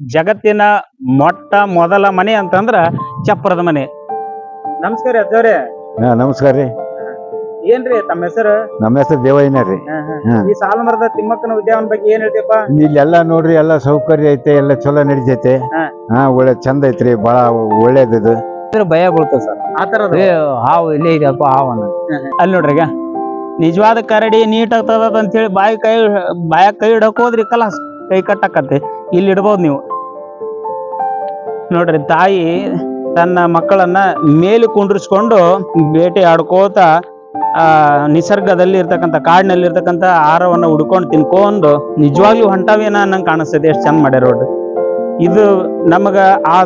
ಜಗತ್ತಿನ ಮೊಟ್ಟ ಮೊದಲ ಮನೆ ಅಂತಂದ್ರ ಚಪ್ಪರದ ಮನೆ. ನಮಸ್ಕಾರ ಅಜ್ಜವ್ರೆ. ಹಾ ನಮಸ್ಕಾರ ರೀ. ಏನ್ರಿ ತಮ್ಮ ಹೆಸರು? ನಮ್ಮ ಹೆಸರು ದೇವಯ್ಯನ ರೀ. ಈ ಸಾಲಮರದ ತಿಮ್ಮಕ್ಕನ ಉದ್ಯಾವನ ಬಗ್ಗೆ ಏನ್ ಹೇಳ್ತೀಯಪ್ಪ? ಇಲ್ಲೆಲ್ಲ ನೋಡ್ರಿ ಎಲ್ಲ ಸೌಕರ್ಯ ಐತೆ ಎಲ್ಲ ಚಲೋ ನಡಿತೈತೆ. ಹಾ. ಹಾ ಒಳ್ಳೆ ಚಂದ ಐತ್ರಿ ಬಹಳ ಒಳ್ಳೇದಿದು ಅಂದ್ರೆ ಭಯ ಬೀಳ್ತದೆ ಸರ್. ಆ ತರದ ಏ ಹಾವು ಇಲ್ಲೇ ಇದೆಯಪ್ಪ ಹಾವ ಅಲ್ಲಿ ನೋಡ್ರಿ ಈಗ. ನಿಜವಾದ ಕರಡಿ ನೀಟ್ ಆಗ್ತದ ಅಂತ ಹೇಳಿ ಬಾಯಿ ಕೈ ಬಾಯಾಗ ಕೈ ಹಿಡಕೋದ್ರಿ ಕಲಾಸ್ ಕೈ ಕಟ್ಟಕತ್ತೆ. ಇಲ್ಲಿ ಇಡ್ಬೋದು ನೀವು. ನೋಡ್ರಿ, ತಾಯಿ ತನ್ನ ಮಕ್ಕಳನ್ನ ಮೇಲೆ ಕುಂಡ್ರಿಸ್ಕೊಂಡು ಬೇಟೆ ಆಡ್ಕೋತ, ಆ ನಿಸರ್ಗದಲ್ಲಿ ಇರ್ತಕ್ಕಂಥ ಕಾಡಿನಲ್ಲಿ ಇರ್ತಕ್ಕಂಥ ಆಹಾರವನ್ನು ಹುಡ್ಕೊಂಡು ತಿನ್ಕೊಂಡು ನಿಜವಾಗ್ಲೂ ಹೊಂಟಾವೇನ ಅನ್ನಂಗೆ ಕಾಣಿಸ್ತದೆ, ಎಷ್ಟು ಚಂದ ಮಾಡ್ಯಾರ ನೋಡ್ರಿ. ಇದು ನಮಗ ಆ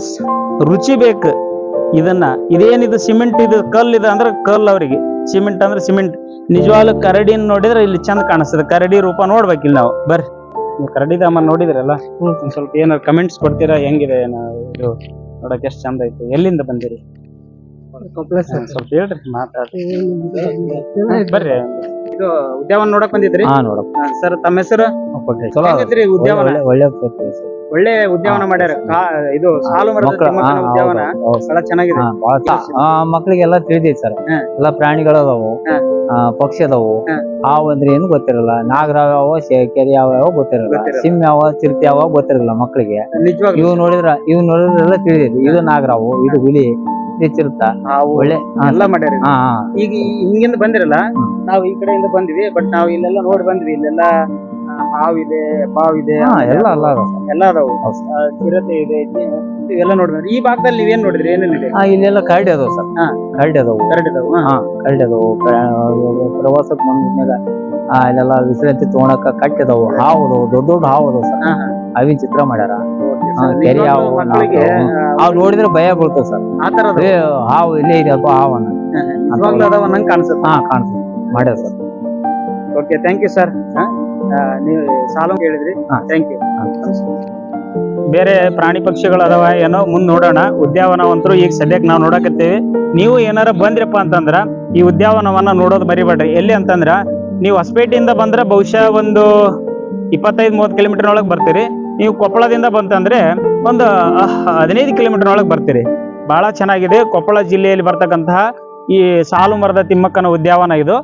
ರುಚಿ ಬೇಕು ಇದನ್ನ. ಇದೇನಿದು ಸಿಮೆಂಟ್, ಇದು ಕಲ್ ಇದೆ ಅಂದ್ರೆ ಕಲ್ ಅವರಿಗೆ. ಸಿಮೆಂಟ್ ಅಂದ್ರೆ ಸಿಮೆಂಟ್. ನಿಜವಾಗ್ಲೂ ಕರಡಿನ ನೋಡಿದ್ರೆ ಇಲ್ಲಿ ಚಂದ ಕಾಣಿಸ್ತದೆ. ಕರಡಿ ರೂಪ ನೋಡ್ಬೇಕಿಲ್ಲ ನಾವು. ಬರ್ರಿ. ನೀವು ನೋಡಿದ್ರಲ್ಲ? ಒಂದ್ ಸ್ವಲ್ಪ ಏನಾರು ಕಮೆಂಟ್ಸ್ ಕೊಡ್ತೀರಾ? ಹೆಂಗಿದೆ ಏನೋ ಇದು ನೋಡಕ್ ಎಷ್ಟು ಚಂದ ಐತೆ. ಎಲ್ಲಿಂದ ಬಂದಿರಿ? ಸ್ವಲ್ಪ ಹೇಳ್ರಿ ಮಾತಾಡ್ರಿ. ಬರ್ರಿ. ಇದು ಉದ್ಯಾವನ ನೋಡಕ್ ಬಂದಿದ್ರಿ ಹಾ ನೋಡಪ್ಪ ಸರ್ ತಮ್ಮ ಹೆಸರು ಚಲೋ ಅದ. ಹೆಂಗೈತ್ರಿ ಉದ್ಯಾವನ ಒಳ್ಳೆ ಒಳ್ಳೆ ಪ್ಲೇಸ್ ಸರ್. ಒಳ್ಳೆ ಉದ್ಯಾವನ ಹಾ. ಮಾಡ್ಯಾರ ಕಾ- ಇದು ಸಾಲು ಮರದ ಮಕ್ಳು- ಹಾ, ತಿಮ್ಮಕ್ಕನ ಉದ್ಯಾವನ ಹೌದು, ಹೌದು ಸರ್. ಬಹಳ ಚೆನ್ನಾಗಿದೆ ಹಾ, ಭಾಳ ಚ- ಆ, ಮಕ್ಳಿಗೆಲ್ಲ ತಿಳಿದೈತಿ ಸರ್ ಹಾ. ಎಲ್ಲ ಪ್ರಾಣಿಗಳು ಅದಾವು ಹಾ. ಆ, ಪಕ್ಷಿ ಅದಾವು ಹಾ. ಹಾವು ಅಂದ್ರೆ ಏನು ಗೊತ್ತಿರಲ್ಲ ನಾಗರಾವ್ ಯಾವ ಕೆರೆ ಯಾವ ಯಾವ ಗೊತ್ತಿರಲ್ಲ ಗೊತ್ತಿರಲ್ಲ. ಸಿಂಹ ಯಾವ ಚಿರತೆ ಯಾವ ಗೊತ್ತಿರಲ್ಲ ಮಕ್ಳಿಗೆ ನಿಜವಾಗ್ಲೂ ಇವು ನೋಡಿದ್ರ ಇವ್ ನೋಡಿದ್ರೆಲ್ಲ ತಿಳಿದೈತಿ ಇದು ನಾಗರಾವು ಇದು ಹುಲಿ ಇದು ಹಾವು ಒಳ್ಳೆ ಎಲ್ಲ ಮಾಡ್ಯಾರ ಈಗ ಹಿಂಗಿಂದ ಬಂದಿರಲ್ಲ. ನಾವು ಈ ಕಡೆಯಿಂದ ಬಂದ್ವಿ ಬಟ್ ನಾವು ಇಲ್ಲೆಲ್ಲ ನೋಡಿ ಬಂದ್ವಿ ಇಲ್ಲೆಲ್ಲ ಹಾವಿದೆ ಬಾವಿದೆ ಹಾ, ಎಲ್ಲ ಎಲ್ಲ. ಎಲ್ಲ ಅದಾವು. ಚಿರತೆ ಇದೆ ಇವೆಲ್ಲ ನೋಡಿ ಈ ಭಾಗದಲ್ಲಿ ನೀವೇನ್ ನೋಡಿದ್ರಿ? ಏನೇನಿದೆ ಇಲ್ಲೆಲ್ಲ ಕರಡಿ ಅದಾವ ಸರ್. ಹಾ. ಕರಡಿ ಅದಾವು. ಕರಡಿ ಇದಾವು ಹಾ. ಕರಡಿ ಅದಾವು. ಪ್ರ- ಪ್ರವಾಸಕ್ಕೆ ಬಂದ್ಮೇಲೆ ಆ ಇಲ್ಲೆಲ್ಲ ವಿಶ್ರಾಂತಿ ತಗೊಳಕ ಕಟ್ಟಿದವು ಹಾವು ಅದಾವು ದೊಡ್ಡ ದೊಡ್ಡ ಹಾವು ಅದಾವ ಸರ್. ಅವಿನ ಚಿತ್ರ ಮಾಡ್ಯಾರ. ಕೆರೆ ಹಾವು, ನೋಡಿದ್ರೆ ಭಯ ಬೀಳ್ತದೆ ಸರ್. ಏ ಹಾವು ಇಲ್ಲೇ ನಿಜವಾಗ್ಲೂ ಅದಾವ ನಂಗೆ ಕಾಣಿಸುತ್ತೆ. ಹಾ ಕಾಣ್ತದೆ ಮಾಡ್ಯಾರ sir. Okay thank you sir ನೀವು ಸಾಲು ಹೇಳಿದ್ರಿ. ಹಾ. ಥ್ಯಾಂಕ್ ಯು ಬೇರೆ ಪ್ರಾಣಿ ಪಕ್ಷಿಗಳು ಅದಾವ ಏನೋ ಮುಂದ್ ನೋಡೋಣ. ಉದ್ಯಾವನವಂತರು ಈಗ ಸದ್ಯಕ್ಕೆ ನಾವು ನೋಡಕತ್ತೀವಿ. ನೀವು ಏನಾರ ಬಂದ್ರಪ್ಪ ಅಂತಂದ್ರ ಈ ಉದ್ಯಾವನವನ್ನ ನೋಡೋದು ಬರಿಬೇಡ್ರಿ ಎಲ್ಲಿ ಅಂತಂದ್ರ ನೀವು ಹೊಸಪೇಟೆಯಿಂದ ಬಂದ್ರೆ ಬಹುಶಃ ಒಂದು ಇಪ್ಪತ್ತೈದು ಮೂವತ್ತು ಕಿಲೋಮೀಟರ್ ಒಳಗೆ ಬರ್ತೀರಿ. ನೀವು ಕೊಪ್ಪಳದಿಂದ ಬಂತಂದ್ರೆ ಒಂದು ಹದಿನೈದು ಕಿಲೋಮೀಟರ್ ಒಳಗೆ ಬರ್ತೀರಿ. ಬಹಳ ಚೆನ್ನಾಗಿದೆ. ಕೊಪ್ಪಳ ಜಿಲ್ಲೆಯಲ್ಲಿ ಬರ್ತಕ್ಕಂತಹ ಈ ಸಾಲು ಮರದ ತಿಮ್ಮಕ್ಕನ ಉದ್ಯಾವನ ಇದು.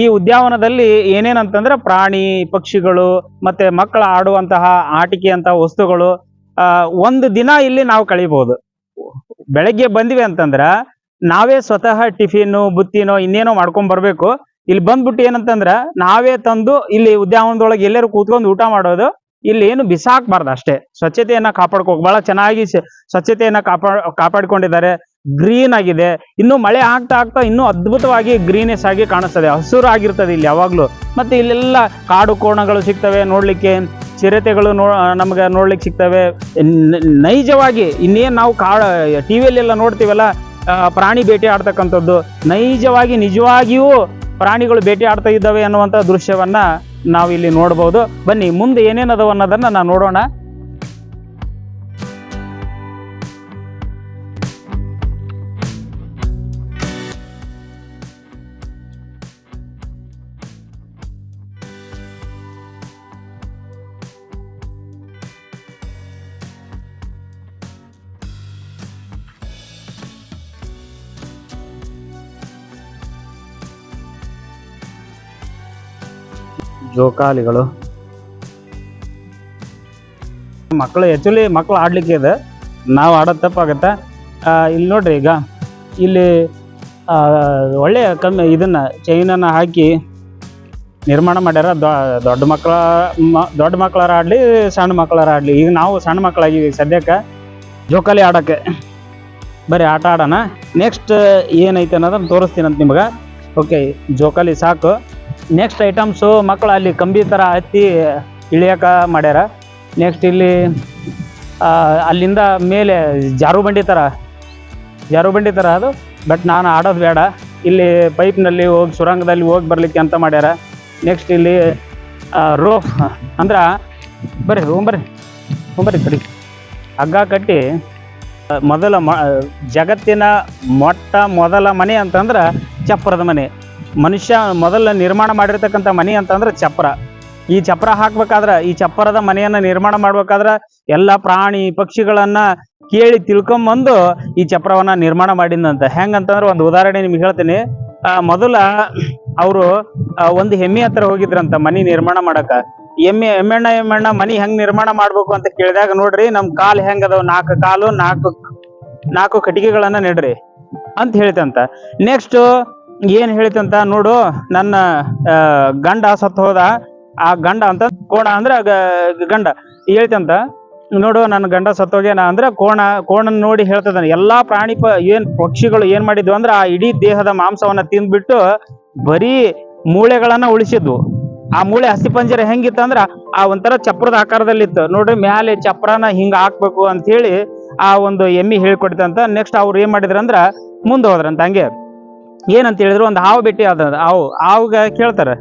ಈ ಉದ್ಯಾವನದಲ್ಲಿ ಏನೇನಂತಂದ್ರೆ ಪ್ರಾಣಿ, ಪಕ್ಷಿಗಳು, ಮತ್ತೆ ಮಕ್ಕಳ ಆಡುವಂತಹ ಆಟಿಕೆ ಅಂತ ವಸ್ತುಗಳು ಒಂದು ದಿನ ಇಲ್ಲಿ ನಾವು ಕಳಿಬಹುದು ಬೆಳಗ್ಗೆ ಬಂದಿವಿ ಅಂತಂದ್ರ ನಾವೇ ಸ್ವತಃ ಟಿಫಿನ್ ಬುತ್ತಿನೋ, ಇನ್ನೇನೋ ಮಾಡ್ಕೊಂಡ್ ಬರ್ಬೇಕು. ಇಲ್ಲಿ ಬಂದ್ಬಿಟ್ಟು ಏನಂತಂದ್ರ ನಾವೇ ತಂದು ಇಲ್ಲಿ ಉದ್ಯಾವನದೊಳಗೆ ಎಲ್ಲರೂ ಕೂತ್ಕೊಂಡು ಊಟ ಮಾಡೋದು ಇಲ್ಲಿ ಏನು ಬಿಸಾಕ್ಬಾರ್ದು ಅಷ್ಟೇ. ಸ್ವಚ್ಛತೆಯನ್ನ ಕಾಪಾಡ್ಕೋ, ಬಹಳ ಚೆನ್ನಾಗಿ ಸ್ವಚ್ಛತೆಯನ್ನ ಕಾಪಾ, ಕಾಪಾಡಿಕೊಂಡಿದ್ದಾರೆ. ಗ್ರೀನ್ ಆಗಿದೆ. ಇನ್ನು ಮಳೆ ಆಗ್ತಾ ಆಗ್ತಾ ಇನ್ನೂ ಅದ್ಭುತವಾಗಿ ಗ್ರೀನೆಸ್ ಆಗಿ ಕಾಣಿಸ್ತದೆ. ಹಸಿರು ಆಗಿರ್ತದೆ ಇಲ್ಲಿ ಯಾವಾಗ್ಲೂ. ಮತ್ತೆ ಇಲ್ಲೆಲ್ಲ ಕಾಡು ಕೋಣಗಳು ಸಿಗ್ತವೆ ನೋಡ್ಲಿಕ್ಕೆ. ಚಿರತೆಗಳು ನೋ, ನಮ್ಗೆ ನೋಡ್ಲಿಕ್ಕೆ ಸಿಗ್ತವೆ. ನೈಜವಾಗಿ ಇನ್ನೇನು ನಾವು ಕಾ ಟಿವಿಯಲ್ಲೆಲ್ಲ ನೋಡ್ತೀವಲ್ಲ ಪ್ರಾಣಿ ಭೇಟಿ ಆಡ್ತಕ್ಕಂಥದ್ದು. ನೈಜವಾಗಿ ನಿಜವಾಗಿಯೂ ಪ್ರಾಣಿಗಳು ಬೇಟೆ ಆಡ್ತಾ ಇದ್ದಾವೆ ಅನ್ನುವಂಥ ದೃಶ್ಯವನ್ನ ನಾವು ಇಲ್ಲಿ ನೋಡಬಹುದು ಬನ್ನಿ, ಮುಂದೆ ಏನೇನದವ ಅನ್ನೋದನ್ನ ನಾವು ನೋಡೋಣ. ಜೋಕಾಲಿಗಳು. ಮಕ್ಕಳು ಆ್ಯಕ್ಚುಲಿ ಮಕ್ಕಳು ಆಡಲಿಕ್ಕೆ ಇದೆ. ನಾವು ಆಡೋದು ತಪ್ಪಾಗುತ್ತೆ. ಇಲ್ಲಿ ನೋಡ್ರಿ ಈಗ. ಇಲ್ಲಿ ಒಳ್ಳೆಯ ಕಮ್ಮಿ ಇದನ್ನು ಚೈನನ್ನು ಹಾಕಿ ನಿರ್ಮಾಣ ಮಾಡ್ಯಾರ. ದೊಡ್ಡ ಮಕ್ಕಳ ದೊಡ್ಡ ಮಕ್ಕಳಾರ ಆಡಲಿ, ಸಣ್ಣ ಮಕ್ಕಳಾರ ಆಡಲಿ. ಈಗ ನಾವು ಸಣ್ಣ ಮಕ್ಕಳಾಗಿವಿ ಸದ್ಯಕ್ಕೆ. ಜೋಕಾಲಿ ಆಡೋಕ್ಕೆ. ಬರೀ ಆಟ ಆಡೋಣ. ನೆಕ್ಸ್ಟ್ ಏನೈತೆ ಅನ್ನೋದನ್ನು ತೋರಿಸ್ತೀನಂತ ನಿಮ್ಗೆ. ಓಕೆ ಜೋಕಾಲಿ ಸಾಕು. ನೆಕ್ಸ್ಟ್ ಐಟಮ್ಸು ಮಕ್ಕಳು ಅಲ್ಲಿ ಕಂಬಿ ಥರ ಹತ್ತಿ ಇಳಿಯಕ್ಕೆ ಮಾಡ್ಯಾರ. ನೆಕ್ಸ್ಟ್ ಇಲ್ಲಿ ಅಲ್ಲಿಂದ ಮೇಲೆ ಜಾರು ಬಂಡಿ ಥರ ಜಾರು ಬಂಡಿ ಥರ ಅದು ಬಟ್ ನಾನು ಆಡೋದು ಬೇಡ. ಇಲ್ಲಿ ಪೈಪ್ನಲ್ಲಿ ಹೋಗಿ, ಸುರಂಗದಲ್ಲಿ ಹೋಗಿ ಬರಲಿಕ್ಕೆ ಅಂತ ಮಾಡ್ಯಾರ. ನೆಕ್ಸ್ಟ್ ಇಲ್ಲಿ ರೋಫ್ ಅಂದ್ರೆ, ಬರ್ರಿ ಹೋಗ್ಬರ್ರಿ ಹೋಗ್ಬರ್ರಿ ಬರ್ರಿ ಹಗ್ಗ ಕಟ್ಟಿ, ಮೊದಲ ಮ, ಜಗತ್ತಿನ ಮೊಟ್ಟ ಮೊದಲ ಮನೆ ಅಂತಂದ್ರೆ ಚಪ್ಪರದ ಮನೆ. ಮನುಷ್ಯ ಮೊದಲ ನಿರ್ಮಾಣ ಮಾಡಿರ್ತಕ್ಕಂಥ ಮನೆ ಅಂತಂದ್ರೆ ಚಪ್ರ. ಈ ಚಪ್ರ ಹಾಕ್ಬೇಕಾದ್ರೆ, ಈ ಚಪ್ಪರದ ಮನೆಯನ್ನ ನಿರ್ಮಾಣ ಮಾಡ್ಬೇಕಾದ್ರೆ ಎಲ್ಲ ಪ್ರಾಣಿ ಪಕ್ಷಿಗಳನ್ನ ಕೇಳಿ ತಿಳ್ಕೊಂಬಂದು ಈ ಚಪ್ರವನ್ನ ನಿರ್ಮಾಣ ಮಾಡಿದಂತ ಹೆಂಗಂತಂದ್ರೆ ಒಂದು ಉದಾಹರಣೆ ನಿಮ್ಗೆ ಹೇಳ್ತೀನಿ. ಮೊದಲ ಅವರು ಒಂದು ಹೆಮ್ಮೆ ಹತ್ರ ಹೋಗಿದ್ರಂತ ಮನಿ ನಿರ್ಮಾಣ ಮಾಡಕ. ಎಮ್ಮೆ, ಎಮ್ಮೆಣ್ಣ ಎಮ್ಮೆಣ್ಣ ಮನಿ ಹೆಂಗ್ ನಿರ್ಮಾಣ ಮಾಡ್ಬೇಕು ಅಂತ ಕೇಳಿದಾಗ ನೋಡ್ರಿ ನಮ್ ಕಾಲ್ ಹೆಂಗ್ ಅದಾವ ನಾಲ್ಕು ಕಾಲು, ನಾಲ್ಕು ನಾಲ್ಕು ಕಟ್ಟಿಗೆಗಳನ್ನ ನೆಡ್ರಿ ಅಂತ ಹೇಳ್ತಂತ. ನೆಕ್ಸ್ಟ್ ಏನ್ ಹೇಳ್ತಂತ ನೋಡು. ನನ್ನ ಗಂಡ ಸತ್ತು ಹೋದ. ಆ ಗಂಡ ಅಂತ ಕೋಣ ಅಂದ್ರೆ ಗಂಡ ಹೇಳ್ತಂತ ನೋಡು, ನನ್ನ ಗಂಡ ಸತ್ತೋಗ್ಯಾನ ಅಂದ್ರೆ ಕೋಣ, ಕೋಣನ ನೋಡಿ ಹೇಳ್ತದ ಎಲ್ಲಾ ಪ್ರಾಣಿ ಪ, ಏನ್ ಪಕ್ಷಿಗಳು ಏನ್ ಮಾಡಿದ್ವು ಅಂದ್ರೆ ಆ ಇಡೀ ದೇಹದ ಮಾಂಸವನ್ನ ತಿಂದ್ಬಿಟ್ಟು ಬರೀ ಮೂಳೆಗಳನ್ನ ಉಳಿಸಿದ್ವು. ಆ ಮೂಳೆ ಅಸ್ಥಿಪಂಜರ ಹೆಂಗಿತ್ತಂದ್ರ ಆ ಒಂಥರ ಚಪ್ರದ ಆಕಾರದಲ್ಲಿತ್ತು. ನೋಡ್ರಿ, ಮ್ಯಾಲೆ ಚಪ್ರನ ಹಿಂಗ ಹಾಕ್ಬೇಕು ಅಂತ ಹೇಳಿ ಆ ಒಂದು ಎಮ್ಮಿ ಹೇಳ್ಕೊಡ್ತಂತ ನೆಕ್ಸ್ಟ್ ಅವ್ರು ಏನ್ ಮಾಡಿದ್ರಂದ್ರ ಮುಂದೆ ಹೋದ್ರಂತ ಹಂಗೆ. ಏನಂತ ಹೇಳಿದ್ರು, ಒಂದು ಹಾವು ಭೇಟಿ ಆದ ಹಾವು, ಹಾವುಗ ಕೇಳ್ತಾರೆ.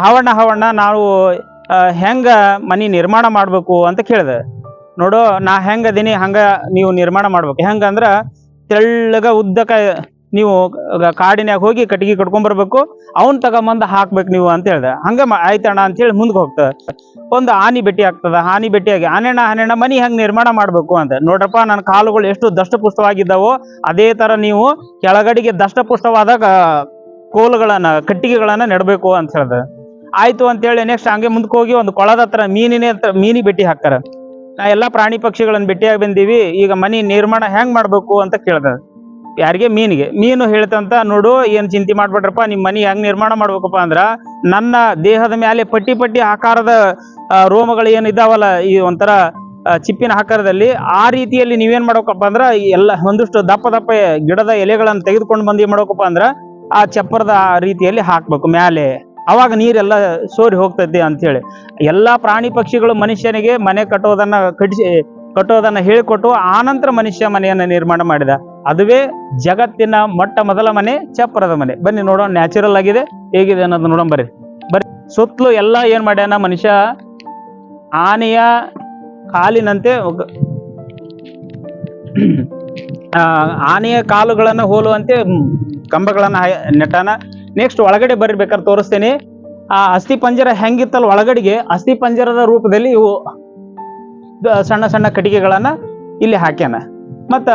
ಹಾವಣ್ಣ ಹಾವಣ್ಣ, ನಾವು ಹೆಂಗ ಮನಿ ನಿರ್ಮಾಣ ಮಾಡ್ಬೇಕು ಅಂತ ಕೇಳಿದೆ. ನೋಡು, ನಾ ಹೆಂಗ ಅದೀನಿ, ಹಂಗ ನೀವು ನಿರ್ಮಾಣ ಮಾಡ್ಬೇಕು. ಹೆಂಗಂದ್ರ ತೆಳ್ಳಗ ಉದ್ದಕ ನೀವು ಕಾಡಿನಾಗ ಕಾಡಿನ್ಯಾಗ ಹೋಗಿ ಕಟ್ಟಿಗೆ ಕಟ್ಕೊಂಡ್ಬರ್ಬೇಕು ಅವ್ನ ತಗೊಂಬಂದ್ ಹಾಕ್ಬೇಕು ನೀವು ಅಂತ ಹೇಳ್ದೆ. ಹಂಗ ಆಯ್ತಣ್ಣ ಅಂತ ಹೇಳಿ ಮುಂದೆ ಹೋಗ್ತದ ಒಂದು ಆನಿ ಬೆಟ್ಟಿ ಆಗ್ತದ ಹಾನಿ ಭೇಟಿಯಾಗಿ ಆನೆಣ್ಣ ಹನೆಣ್ಣ ಮನಿ ಹೆಂಗೆ ನಿರ್ಮಾಣ ಮಾಡ್ಬೇಕು ಅಂತ. ನೋಡ್ರಪ್ಪ ನನ್ನ ಕಾಲುಗಳು ಎಷ್ಟು ದಷ್ಟಪುಷ್ಟವಾಗಿದ್ದಾವೋ, ಅದೇ ತರ ನೀವು ಕೆಳಗಡೆಗೆ ದಷ್ಟಪುಷ್ಟವಾದ ಕೋಲುಗಳನ್ನು, ಕಟ್ಟಿಗೆಗಳನ್ನ ನೆಡಬೇಕು ಅಂತ ಹೇಳ್ದ. ಆಯ್ತು ಅಂತೇಳಿ ನೆಕ್ಸ್ಟ್ ಹಂಗೆ ಮುಂದಕ್ಕೆ ಹೋಗಿ ಒಂದು ಕೊಳದ ಹತ್ರ ಮೀನಿನ ಮೀನಿ ಬೆಟ್ಟಿ ಹಾಕ್ತಾರ. ನಾ ಎಲ್ಲಾ ಪ್ರಾಣಿ ಪಕ್ಷಿಗಳನ್ನ ಭೇಟಿಯಾಗಿ ಬಂದೀವಿ, ಈಗ ಮನಿ ನಿರ್ಮಾಣ ಹೆಂಗ್ ಮಾಡಬೇಕು ಅಂತ ಕೇಳ್ದ. ಯಾರಿಗೆ? ಮೀನಿಗೆ. ಮೀನು ಹೇಳ್ತಂತ ನೋಡು, ಏನ್ ಚಿಂತೆ ಮಾಡ್ಬೇಡ್ರಪ್ಪ ನಿಮ್ಮ ಮನಿ ಹೆಂಗ್ ನಿರ್ಮಾಣ ಮಾಡ್ಬೇಕಪ್ಪ ಅಂದ್ರ ನನ್ನ ದೇಹದ ಮೇಲೆ ಪಟ್ಟಿ ಪಟ್ಟಿ ಆಕಾರದ ರೋಮಗಳು ಏನಿದಾವಲ್ಲ ಈ ಒಂಥರ ಚಿಪ್ಪಿನ ಆಕಾರದಲ್ಲಿ, ಆ ರೀತಿಯಲ್ಲಿ ನೀವೇನ್ ಮಾಡ್ಬೇಕಪ್ಪ ಅಂದ್ರ ಎಲ್ಲ ಒಂದಿಷ್ಟು ದಪ್ಪ ದಪ್ಪ ಗಿಡದ ಎಲೆಗಳನ್ನ ತೆಗೆದುಕೊಂಡು ಬಂದು ಏನ್ ಮಾಡ್ಬೇಕಪ್ಪ ಅಂದ್ರ, ಆ ಚಪ್ಪರದ ಆ ರೀತಿಯಲ್ಲಿ ಹಾಕ್ಬೇಕು ಮ್ಯಾಲೆ. ಅವಾಗ ನೀರೆಲ್ಲ ಸೋರಿ ಹೋಗ್ತದೆ ಅಂತ ಹೇಳಿ. ಎಲ್ಲಾ ಪ್ರಾಣಿ ಪಕ್ಷಿಗಳು ಮನುಷ್ಯನಿಗೆ ಮನೆ ಕಟ್ಟೋದನ್ನ ಕಟ್ಟಿಸಿ ಕಟ್ಟೋದನ್ನ ಹೇಳಿಕೊಟ್ಟು ಆನಂತರ ಮನುಷ್ಯ ಮನೆಯನ್ನ ನಿರ್ಮಾಣ ಮಾಡಿದ. ಅದುವೇ ಜಗತ್ತಿನ ಮೊಟ್ಟ ಮೊದಲ ಮನೆ ಚಪ್ಪರದ ಮನೆ. ಬನ್ನಿ ನೋಡೋಣ ನ್ಯಾಚುರಲ್ ಆಗಿದೆ, ಹೇಗಿದೆ ಅನ್ನೋದು ನೋಡೋಣ, ಬರ್ರಿ. ಬರ್ರಿ. ಸುತ್ತಲೂ ಎಲ್ಲ ಏನ್ ಮಾಡ್ಯಾನ ಮನುಷ್ಯ? ಆನೆಯ ಕಾಲಿನಂತೆ ಆನೆಯ ಕಾಲುಗಳನ್ನ ಹೋಲುವಂತೆ ಕಂಬಗಳನ್ನ ನೆಟ್ಟಾನ. ನೆಕ್ಸ್ಟ್ ಒಳಗಡೆ ಬರ್ರಿ, ಬೇಕಾದ್ರೆ ತೋರಿಸ್ತೇನೆ. ಆ ಅಸ್ಥಿ ಪಂಜರ ಹೆಂಗಿತ್ತಲ್ಲ ಒಳಗಡೆಗೆ, ಅಸ್ಥಿ ಪಂಜರದ ರೂಪದಲ್ಲಿ ಇವು ಸಣ್ಣ ಸಣ್ಣ ಕಟಿಗೆಗಳನ್ನ ಇಲ್ಲಿ ಹಾಕ್ಯಾನ. ಮತ್ತ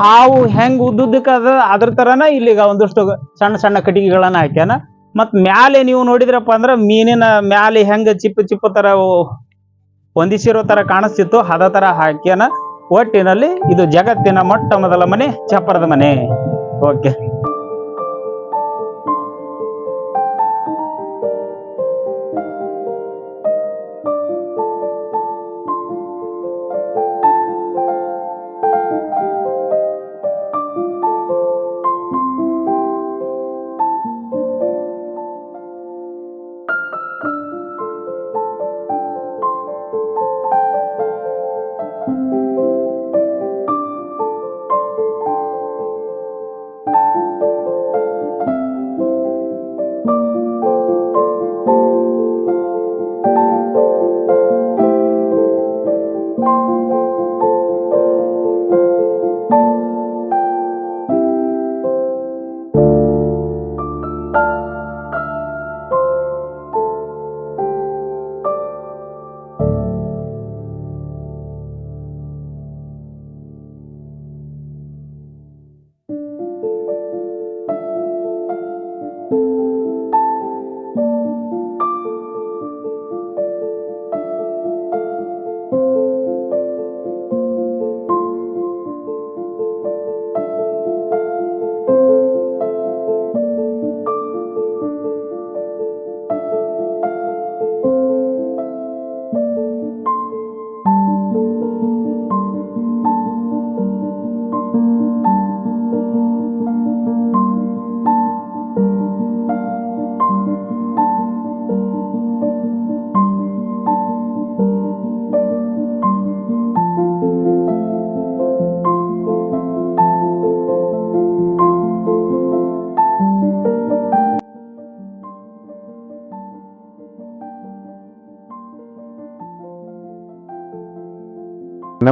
ಹಾವು ಹೆಂಗ್ ಉದ್ದುದ್ದಕ್ಕೆ ಅದ, ಅದ್ರ ತರನ ಇಲ್ಲಿಗ ಒಂದಷ್ಟು ಸಣ್ಣ ಸಣ್ಣ ಕಟಿಗೆಗಳನ್ನ ಹಾಕ್ಯಾನ. ಮತ್ ಮ್ಯಾಲೆ ನೀವು ನೋಡಿದ್ರಪ್ಪ ಅಂದ್ರ ಮೀನಿನ ಮ್ಯಾಲೆ ಹೆಂಗ ಚಿಪ್ಪು ಚಿಪ್ಪು ತರ ಹೊಂದಿಸಿರೋ ತರ ಕಾಣಿಸ್ತಿತ್ತು ಅದ ತರ ಹಾಕ್ಯಾನ. ಒಟ್ಟಿನಲ್ಲಿ ಇದು ಜಗತ್ತಿನ ಮೊಟ್ಟ ಮೊದಲ ಮನೆ, ಚಪ್ಪರದ ಮನೆ. ಓಕೆ.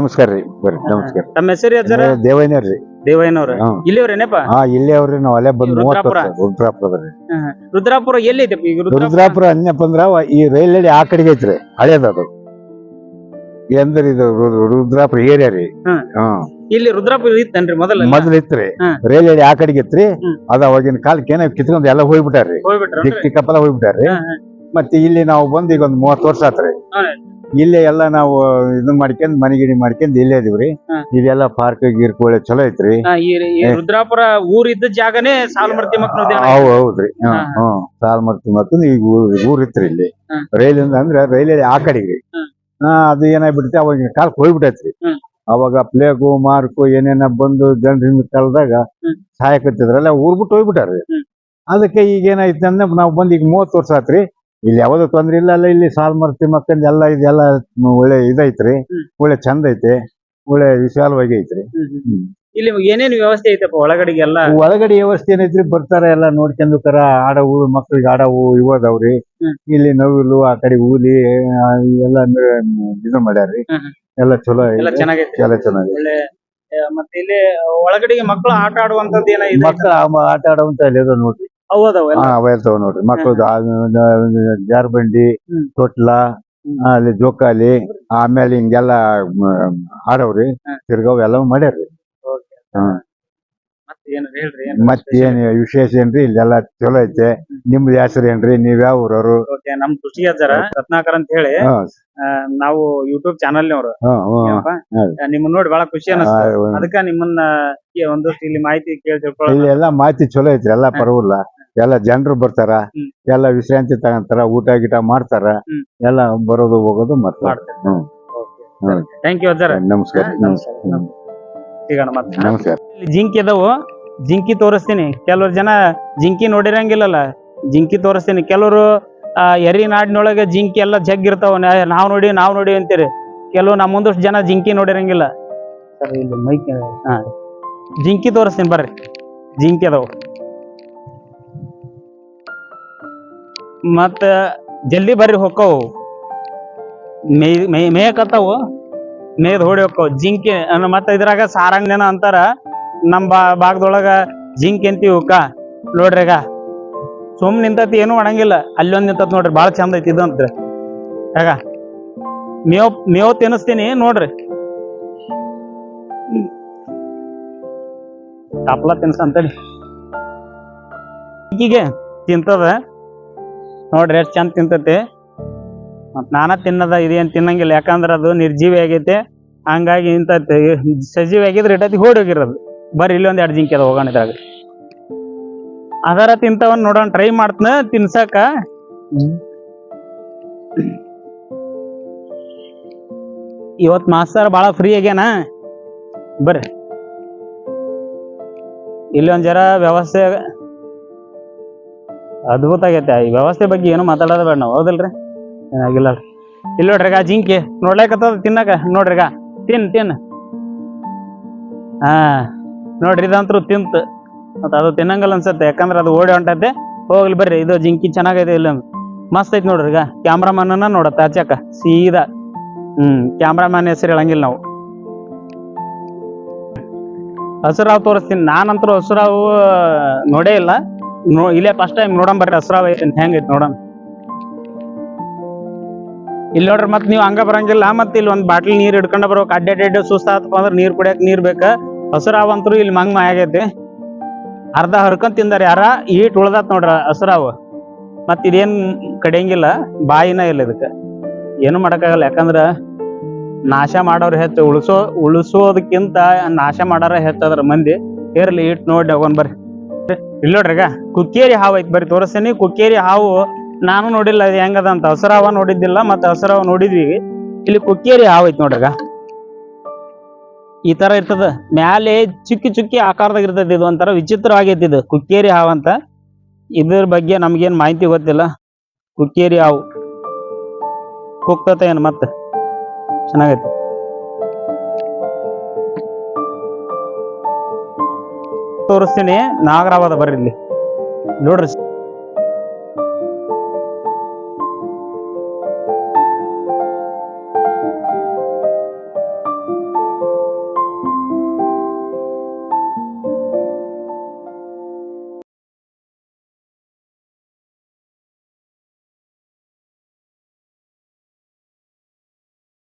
ನಮಸ್ಕಾರ ರೀ ಬರ್ರಿ ನಮಸ್ಕಾರ. ತಮ್ಮ ಹೆಸರು ಅಜ್ಜರ ದೇವಯ್ಯನವ್ರ ರೀ. ದೇವಯ್ಯನವ್ರ. ಹ್ಮ್. ಇಲ್ಲಿವ್ರೇನಪ್ಪ? ಹಾ ಇಲ್ಲೇ ಅವ್ರಿ ನಾವ್ ಅಲ್ಲೇ ಬಂದ್ ಮೂವತ್ತು ರುದ್ರಾಪುರ? ವರ್ಷ ರುದ್ರಾಪುರ ರುದ್ರಾಪುರ ಎಲ್ಲಿ ಐತೆ ಈಗ ರುದ್ರಾಪುರ? ರುದ್ರಾಪುರ ಅನ್ಯಪ್ಪ ಅಂದ್ರ ಅವ ಈ ರೈಲ್ ಹಳಿ ಆ ಕಡೆಗೆ ಐತ್ರಿ ಹಳೇದ ಅದು. ಎಂದ್ರ ಇದು ರು- ರುದ್ರಾಪುರ ಏರಿಯಾ ರೀ. ಹ್ಮ್. ಹ್ಮ್ ಇಲ್ಲಿ ರುದ್ರಾಪುರ ಇತ್ತನ್ರಿ ಮೊದಲ ಮೊದ್ಲು ಇತ್ರಿ. ಹ್ಮ್. ರೈಲ್ ಆ ಕಡೆಗೆ ಇತ್ರಿ ಹ್ಮ್. ಅದ ಅವಾಗಿನ ಕಾಲಕ್ಕೆ ಏನೋ ಕಿತ್ಕೊಂಡ್ ಎಲ್ಲ ಹೋಗ್ಬಿಟ್ಟಾರ್ರಿ. ಹೋಗ್ಬಿಟ್ರ? ಹೋಗ್ಬಿಟ್ಟಾರ್ರಿ. ಹ್ಮ್. ಮತ್ತೆ ಇಲ್ಲಿ ನಾವು ಬಂದ್ ಈಗ ಒಂದ್ ಮೂವತ್ತು ವರ್ಷ ಆತ್ರಿ. ಹ್ಮ್. ಇಲ್ಲೇ ಎಲ್ಲ ನಾವು ಇದು ಮಾಡ್ಕೊಂಡ್ ಮನೆ ಗಿಡಿ ಮಾಡ್ಕೊಂಡ್ ಇಲ್ಲೇ ಇದೀವ್ರಿ. ಇದೆಲ್ಲ ಪಾರ್ಕ್ ಗೀರ್ಕ್ ಒಳ್ಳೆ ಚಲೋ ಐತ್ರಿ. ಈ ಈ ರುದ್ರಾಪುರ ಊರ್ ಇದ್ದ ಜಾಗನೇ ಸಾಲಮರ್ತಿ ಮಕ್ಕಳು ಉದ್ಯಾನ ಹೌದ್ ಹೌದ್ರಿ ಹ್ಮ್ ಹಾ. ಹ್ಮ್ ಸಾಲ್ ಮರ್ತಿ ಮತ್ತು ಈಗ ಊರ್- ಊರ್ ಇತ್ರಿ ಇಲ್ಲಿ. ರೈಲ್ ರೈಲಿಂದ ಅಂದ್ರ ರೈಲಲ್ಲಿ ಆ ಕಡೆಗೆ ಹ್ಮ್. ಹಾ. ಅದು ಏನಾಗ್ಬಿಡುತ್ತೆ ಅವಾಗಿನ ಕಾಲಕ್ಕೆ ಹೋಗ್ಬಿಟ್ಟೈತ್ರಿ. ಹ್ಮ್. ಅವಾಗ ಪ್ಲೇಗು ಮಾರ್ಕು ಏನೇನ ಬಂದು ಜನರಿಂದ ಕಾಲದಾಗ ಹ್ಮ್. ಸಾಯಕತ್ತಿದ್ರಲ್ಲ ಊರ್ ಬಿಟ್ಟು ಹೋಗ್ಬಿಟ್ಟಾರ್ರಿ. ಹ್ಮ್. ಅದಕ್ಕೆ ಈಗ ಏನಾಯ್ತು ಅಂದ್ರೆ ನಾವು ಬಂದ್ ಈಗ ಮೂವತ್ತು ವರ್ಷ ಆತ್ರಿ. ಇಲ್ಲಿ ಯಾವ್ದು ತೊಂದ್ರೆ ಇಲ್ಲ ಅಲ್ಲ ಇಲ್ಲಿ ಸಾಲ್ ಮರ್ತಿ ಮಕ್ಕಂದ್ ಎಲ್ಲ ಇದೆಲ್ಲ ಒಳ್ಳೆ ಇದೈತ್ರಿ. ಒಳ್ಳೆ ಚಂದ ಐತೆ. ಒಳ್ಳೆ ವಿಶಾಲವಾಗಿ ಐತ್ರಿ. ಇಲ್ಲಿ ಏನೇನು ವ್ಯವಸ್ಥೆ ಐತಪ್ಪ ಒಳಗಡೆಗೆಲ್ಲ? ಒಳಗಡೆ ವ್ಯವಸ್ಥೆ ಏನೈತ್ರಿ ಬರ್ತಾರ ಎಲ್ಲ ನೋಡ್ಕೊಂಡು ತರ ಆಡವು ಮಕ್ಳಿಗೆ ಆಡವು ಇವದವ್ರಿ. ಇಲ್ಲಿ ನವಿಲು ಆ ಕಡೆ ಹೂಲಿ ಎಲ್ಲ ಇದು ಮಾಡ್ಯಾರ್ರಿ. ಎಲ್ಲ ಚಲೋ ಎಲ್ಲ ಚೆನ್ನಾಗಿ ಚೆನ್ನಾಗೈತಿ. ಎಲ್ಲ ಮತ್ತೆ ಇಲ್ಲಿ ಒಳಗಡೆಗೆ ಮಕ್ಕಳು ಆಟ ಆಡುವಂತದ್ದು ಏನ ಮಕ್ಕಳು ಆಟ ಆಡುವಂತ ಇಲ್ಲಿ ನೋಡ್ರಿ. ಎಲ್ಲ? ಹಾ ಅವ ನೋಡ್ರಿ. ಮಕ್ಕಳದು ಜಾರ್ಬಂಡಿ. ತೊಟ್ಲ ಅಲ್ಲಿ ಜೋಕಾಲಿ ಆಮೇಲೆ ಹಿಂಗೆಲ್ಲ ಆಡವ್ರಿ. ತಿರ್ಗಾವ್ ಎಲ್ಲ ಮಾಡ್ಯಾರ್ರಿ. Okay. ಹ್ಮ್. ಮತ್ತೆ ಏನ್ ಹೇಳ್ರಿ ಏನ್ ಮತ್ತೇನ್ ವಿಶೇಷ? ಏನ್ರಿ? ಇಲ್ಲೆಲ್ಲ ಚಲೋ ಐತೆ. ನಿಮ್ದು ಹೆಸರು ಏನ್ರಿ? ನೀವ್ ಯಾವ ಊರವ್ರು? ನಮ್ ಖುಷಿ ಅದರ ರತ್ನಾಕರ್ ಅಂತ ಹೇಳಿ. ನಾವು ಯೂಟ್ಯೂಬ್ ಚಾನಲ್ ನವರು. ನಿಮ್ಮನ್ನ ನೋಡಿ ಬಹಳ ಖುಷಿ ಅನಿಸ್ತು. ಅದಕ್ಕ ನಿಮ್ಮನ್ನ ಒಂದಷ್ಟು ಇಲ್ಲಿ ಮಾಹಿತಿ ಕೇಳಿ ತಿಳ್ಕೊಳ್ಳಿ ಎಲ್ಲಾ ಮಾಹಿತಿ ಚಲೋ ಐತ್ರಿ ಎಲ್ಲಾ ಪರವಾಗಿಲ್ಲ. ಎಲ್ಲ ಜನರು ಬರ್ತಾರ. ಎಲ್ಲ ವಿಶ್ರಾಂತಿ ತಗೊಂತಾರ ಊಟ ಗೀಟ ಮಾಡ್ತಾರ ಎಲ್ಲಾ ಬರೋದು ಹೋಗೋದು ಮಾಡ್ತಾರ. ಥ್ಯಾಂಕ್ ಯು ಅಜ್ಜಾರ. ನಮಸ್ಕಾರ ನಮಸ್ಕಾರ. ಸಿಗೋಣ ಮತ್ತೆ. ನಮಸ್ಕಾರ. ಜಿಂಕಿ ಅದಾವು ಜಿಂಕಿ ತೋರಿಸ್ತೀನಿ. ಕೆಲವ್ರು ಜನ ಜಿಂಕಿ ನೋಡಿರಂಗಿಲ್ಲಲ್ಲ. ಜಿಂಕಿ ತೋರಿಸ್ತೀನಿ. ಕೆಲವರು ಎರಿ ನಾಡಿನೊಳಗೆ ಜಿಂಕಿ ಎಲ್ಲ ಜಗ್ ಇರ್ತಾವ ನಾವು ನೋಡಿ ನಾವು ನೋಡಿ ಅಂತೀರಿ. ಕೆಲವು ನಮ್ಮ ಮುಂದಷ್ಟು ಜನ ಜಿಂಕಿ ನೋಡಿರಂಗಿಲ್ಲ. ಸರ್ ಇಲ್ಲಿ ಮೈಕ್ ಹಾ. ಜಿಂಕಿ ತೋರಿಸ್ತೀನಿ ಬರ್ರಿ. ಜಿಂಕಿ ಅದಾವ. ಮತ್ತ ಜಲ್ದಿ ಬರ್ರಿ ಹೊಕ್ಕವು. ಮೇಯ್ ಮೇ ಮೇಯಕತ್ತಾವು ಮೇಯ್ದು ಹೊಡಿ ಹೊಕ್ಕವು. ಜಿಂಕಿ ಮತ್ತೆ ಮತ್ತ ಇದ್ರಾಗ ಜನ ಅಂತಾರ. ನಮ್ಮ ಬಾ ಭಾಗದೊಳಗ ಜಿಂಕ್ ಅಂತೀವಿ ಅವಕ್ಕ ನೋಡ್ರಿ ಈಗ. ಸುಮ್ ನಿಂತತಿ, ಏನು ಮಾಡಂಗಿಲ್ಲ. ಅಲ್ಲೊಂದು ನಿಂತತ್ ನೋಡ್ರಿ, ಭಾಳ ಚಂದ ಐತಿ ಇದಂತ್ರಿ ಆಗ ಮೇವ್ ಮೇವ್ ತಿನ್ನಿಸ್ತೀನಿ, ನೋಡ್ರಿ. ತಪ್ಲ ತಿನ್ಸಂತೇಳಿ. ಈಗೀಗೆ ತಿಂತದ. ನೋಡ್ರಿ, ಎಷ್ಟು ಚಂದ ತಿಂತತಿ. ಮತ್ ನಾನ ತಿನ್ನದ ಇದೇನ್ ತಿನ್ನಂಗಿಲ್ಲ. ಯಾಕಂದ್ರ ಅದು ನಿರ್ಜೀವಿ ಆಗೈತೆ ಹಂಗಾಗಿ ಇಂತ ಸಜೀವಿ ಆಗಿದ್ರೆ ಇಟ್ಟತಿ ಹೋಡಿ ಹೋಗಿರೋದು. ಬರ್ರಿ ಇಲ್ಲಿ ಒಂದ್ ಎರಡು ಜಿಂಕೆ ಅದ ಹೋಗೋಣ ಇದ್ರಾಗ. ಅದರ ತಿಂತವನ್ ನೋಡೋಣ ಟ್ರೈ ಮಾಡ್ತನ, ತಿನ್ಸಾಕ. ಇವತ್ ಮಾಸ್ತರ್ ಬಹಳ ಫ್ರೀ ಆಗ್ಯಾನ? ಬರ್ರಿ. ಇಲ್ಲಿ ಒಂದ್ ಜರ ವ್ಯವಸ್ಥೆ ಅದ್ಭುತ ಆಗೈತೆ. ಈ ವ್ಯವಸ್ಥೆ ಬಗ್ಗೆ ಏನು ಮಾತಾಡೋದ ಬೇಡ ನಾವು, ಹೌದಲ್ರಿ? ಏನಾಗಿಲ್ಲ ಇಲ್ಲಿ ನೋಡ್ರಿಗ ಜಿಂಕೆ ನೋಡ್ಲಾಕತ್ತದ ತಿನ್ನಕ? ನೋಡ್ರಿಗ ತಿನ್ ತಿನ್. ಹಾ. ನೋಡ್ರಿ ಇದಂತೂ ತಿಂತು. ಮತ್ತೆ ಅದು ತಿನ್ನಂಗಲ್ಲ ಅನ್ಸತ್ತೆ, ಯಾಕಂದ್ರೆ ಅದು ಓಡಿ ಹೊಂಟೈತೆ. ಹೋಗ್ಲಿ ಬರ್ರಿ, ಇದು ಜಿಂಕಿ ಚೆನ್ನಾಗೈತೆ ಇಲ್ಲ ಮಸ್ತ್ ಐತಿ ನೋಡ್ರಿ ಈಗ ಕ್ಯಾಮ್ರಾಮನ್ನ ನೋಡತ್ತ ಆಚಕ್ಕ ಸೀದಾ. ಹ್ಮ್, ಕ್ಯಾಮ್ರಾಮನ್ ಹೆಸರು ಹೇಳಂಗಿಲ್ಲ ನಾವು. ಹಸುರಾವ್ ತೋರಿಸ್ತೀನಿ, ನಾನಂತರೂ ಹಸುರಾವು ನೋಡೇ ಇಲ್ಲ. ನೋ, ಇಲ್ಲೇ ಫಸ್ಟ್ ಟೈಮ್ ನೋಡಂ ಬರ್ರಿ, ಹಸುರಾವ್ ಐತಿ ಹೆಂಗೈತಿ ನೋಡಂ ಇಲ್ಲಿ ನೋಡ್ರಿ ಮತ್ತೆ ನೀವು ಹಂಗ ಬರಂಗಿಲ್ಲ, ಮತ್ತೆ ಇಲ್ಲಿ ಒಂದು ಬಾಟ್ಲಿ ನೀರು ಹಿಡ್ಕೊಂಡ ಬರ್ಬೇಕು. ಅಡ್ಡೆ ಅಡ್ಡೆ ಸುಸ್ತಾತಪ್ಪ ಅಂದ್ರೆ ನೀರು ಕುಡಿಯಕ್ಕೆ ನೀರು ಬೇಕ. ಹಸುರಾವ್ ಅಂತೂ ಇಲ್ಲಿ ಮಂಗ್ ಆಗೈತಿ ಅರ್ಧ ಹರ್ಕೊಂಡ್ ತಿಂದಾರ ಯಾರ? ಈಟ್ ಉಳ್ದಾತ್ ನೋಡ್ರ ಹಸುರಾವ್. ಮತ್ ಇದೇನ್ ಕಡಿಯಂಗಿಲ್ಲ, ಬಾಯಿನ ಇಲ್ಲ ಇದಕ್ಕ. ಏನು ಮಾಡಕ್ಕಾಗಲ್ಲ, ಯಾಕಂದ್ರ ನಾಶ ಮಾಡೋರು ಹೆಚ್ಚು. ಉಳಿಸೋ ಉಳಿಸೋದಕ್ಕಿಂತ ನಾಶ ಮಾಡಾರ ಹೆಚ್ಚದ್ರ ಮಂದಿ. ಏರ್ಲಿ ಇಟ್ ನೋಡಿ ಹೋಗೋನ್ ಬರ್ರಿ. ಇಲ್ಲ ನೋಡ್ರಿ ಕುಕ್ಕೇರಿ ಹಾವು ಐತಿ ಬರ್ರಿ, ತೋರಿಸ್ತೀನಿ. ಕುಕ್ಕೇರಿ ಹಾವು ನಾನು ನೋಡಿಲ್ಲ ಅದು ಹೆಂಗದ ಅಂತ. ಹಸುರಾವ ನೋಡಿದ್ದಿಲ್ಲ, ಮತ್ತೆ ಹಸುರಾವ ನೋಡಿದ್ವಿ. ಇಲ್ಲಿ ಕುಕ್ಕೇರಿ ಹಾವು ಐತಿ ನೋಡ್ರಿಗ ಈ ತರ ಇರ್ತದ. ಮ್ಯಾಲೆ ಚುಕ್ಕಿ ಚುಕ್ಕಿ ಆಕಾರದಾಗ ಇರ್ತದ ಇದು. ಒಂಥರ ವಿಚಿತ್ರವಾಗೈತಿ ಇದು ಕುಕ್ಕೇರಿ ಹಾವು ಅಂತ. ಇದ್ರ ಬಗ್ಗೆ ನಮ್ಗೇನ್ ಮಾಹಿತಿ ಗೊತ್ತಿಲ್ಲ. ಕುಕ್ಕೇರಿ ಹಾವು. ಕುಕ್ತತೆ ಏನ್ ಮತ್ತೆ? ಚೆನ್ನಾಗೈತಿ. ತೋರಿಸ್ತೀನಿ. ನಾಗರಾವದ ಬರ್ರಿ ಇಲ್ಲಿ. ನೋಡ್ರಿ.